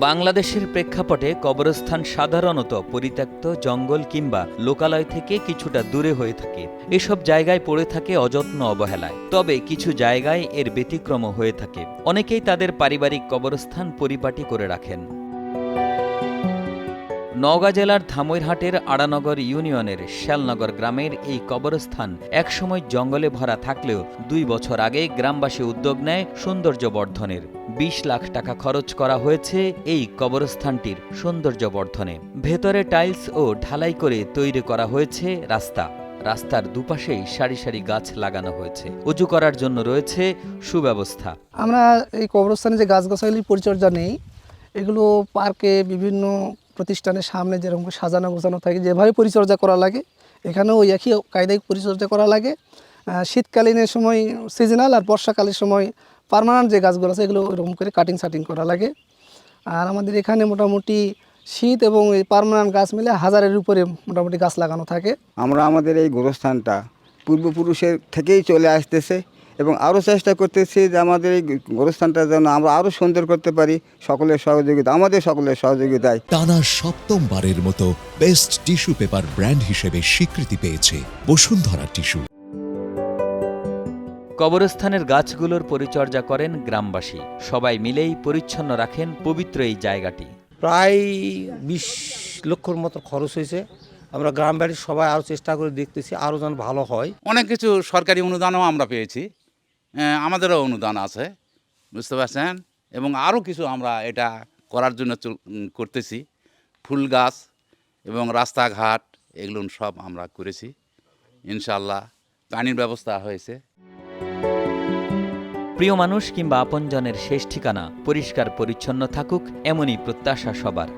বাংলাদেশের প্রেক্ষাপটে কবরস্থান সাধারণত পরিত্যক্ত জঙ্গল কিংবা লোকালয় থেকে কিছুটা দূরে হয়ে থাকে। এসব জায়গায় পড়ে থাকে অযত্ন অবহেলায়। তবে কিছু জায়গায় এর ব্যতিক্রম হয়ে থাকে। অনেকেই তাদের পারিবারিক কবরস্থান পরিপাটি করে রাখেন। নওগাঁ জেলার ধামইরহাটের আড়ানগর ইউনিয়নের শ্যালনগর গ্রামের এই কবরস্থান একসময় জঙ্গলে ভরা থাকলেও দুই বছর আগে গ্রামবাসী উদ্যোগ নেয় সৌন্দর্য বর্ধনের বিশ লাখ টাকা খরচ করা হয়েছে এই কবরস্থানটির সৌন্দর্য বর্ধনে ভেতরে টাইলস ও ঢালাই করে তৈরি করা হয়েছে রাস্তা। রাস্তার দুপাশেই সারি সারি গাছ লাগানো হয়েছে। উঁচু করার জন্য রয়েছে সুব্যবস্থা। আমরা এই কবরস্থানে যে গাছগাছালি পরিচর্যা নেই, এগুলো পার্কে বিভিন্ন প্রতিষ্ঠানের সামনে যেরকম সাজানো গোছানো থাকে, যেভাবে পরিচর্যা করা লাগে, এখানেও ওই একই কায়দায় পরিচর্যা করা লাগে। শীতকালীনের সময় সিজনাল আর বর্ষাকালের সময় পার্মানেন্ট যে গাছগুলো আছে, এগুলো এরকম করে কাটিং সাটিং করা লাগে। আর আমাদের এখানে মোটামুটি শীত এবং এই পার্মানেন্ট গাছ মিলে হাজারের উপরে মোটামুটি গাছ লাগানো থাকে। আমরা আমাদের এই গোরস্থানটা পূর্বপুরুষের থেকেই চলে আসতেছে। এবং আরও চেষ্টা করতেছি যে আমাদের এই গোরস্থানটা যেন আমরা আরও সুন্দর করতে পারি সকলের সহযোগিতা আমাদের সকলের সহযোগিতায়। টানা সপ্তমবারের মতো বেস্ট টিস্যু পেপার ব্র্যান্ড হিসেবে স্বীকৃতি পেয়েছে বসুন্ধরা টিস্যু। কবরস্থানের গাছগুলোর পরিচর্যা করেন গ্রামবাসী। সবাই মিলেই পরিচ্ছন্ন রাখেন পবিত্র এই জায়গাটি। প্রায় বিশ লক্ষর মতো খরচ হয়েছে। আমরা গ্রাম বাড়ির সবাই আরও চেষ্টা করে দেখতেছি আরও যেন ভালো হয়। অনেক কিছু সরকারি অনুদানও আমরা পেয়েছি। আমাদেরও অনুদান আছে, বুঝতে পারছেন? এবং আরও কিছু আমরা এটা করার জন্য করতেছি। ফুল গাছ এবং রাস্তাঘাট, এগুলো সব আমরা করেছি ইনশাল্লাহ পানির ব্যবস্থা হয়েছে। প্রিয় মানুষ কিংবা আপনজনের শেষ ঠিকানা, পরিষ্কার পরিচ্ছন্ন থাকুক, এমনই প্রত্যাশা সবার।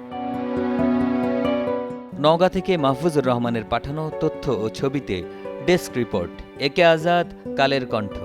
নওগাঁ থেকে মাহফুজুর রহমানের পাঠানো তথ্য ও ছবিতে ডেস্ক রিপোর্ট। একে আজাদ, কালের কণ্ঠ।